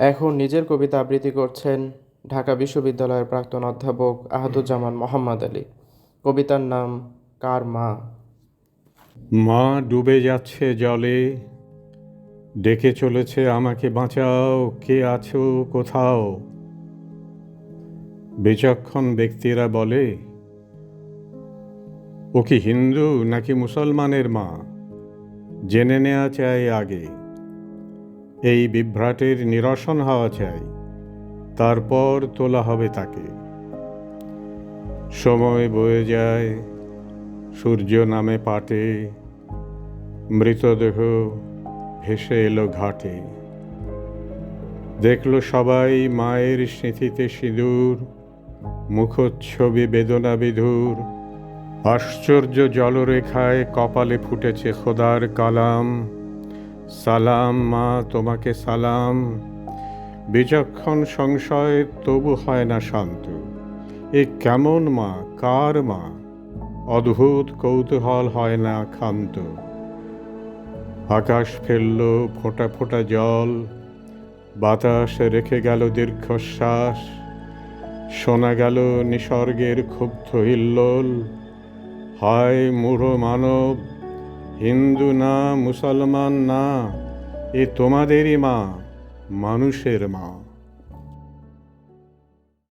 এখন নিজের কবিতা আবৃত্তি করছেন ঢাকা বিশ্ববিদ্যালয়ের প্রাক্তন অধ্যাপক আহাদুজ্জামান মোহাম্মদ আলী। কবিতার নাম কার মা? মা ডুবে যাচ্ছে জলে, ডেকে চলেছে আমাকে বাঁচাও, কে আছো কোথাও? বিচক্ষণ ব্যক্তিরা বলে, ও কি হিন্দু নাকি মুসলমানের মা? জেনে নেওয়া চাই আগে। এই বিভ্রাটের নিরসন হওয়া চাই। তারপর তোলা হবে তাকে। সময় বয়ে যায়, সূর্য নামে পাটে, মৃতদেহ ভেসে এলো ঘাটে। দেখল সবাই মায়ের স্মৃতিতে সিঁদুর, মুখচ্ছবি বেদনা বিধুর আশ্চর্য জলরেখায় কপালে ফুটেছে খোদার কালাম। সালাম, মা, তোমাকে সালাম। বিচক্ষণ সংশয়, তবু হয় না শান্ত। এ কেমন মা, কার মা? অদ্ভুত কৌতূহল হয় না ক্ষান্ত। আকাশ ফেলল ফোঁটা ফোঁটা জল। বাতাস রেখে গেল দীর্ঘশ্বাস। শোনা গেল নিসর্গের ক্ষুব্ধ হিল্লোল। হায়, মূঢ় মানব। হিন্দু না মুসলমান না এ তোমাদেরই মা মানুষের মা।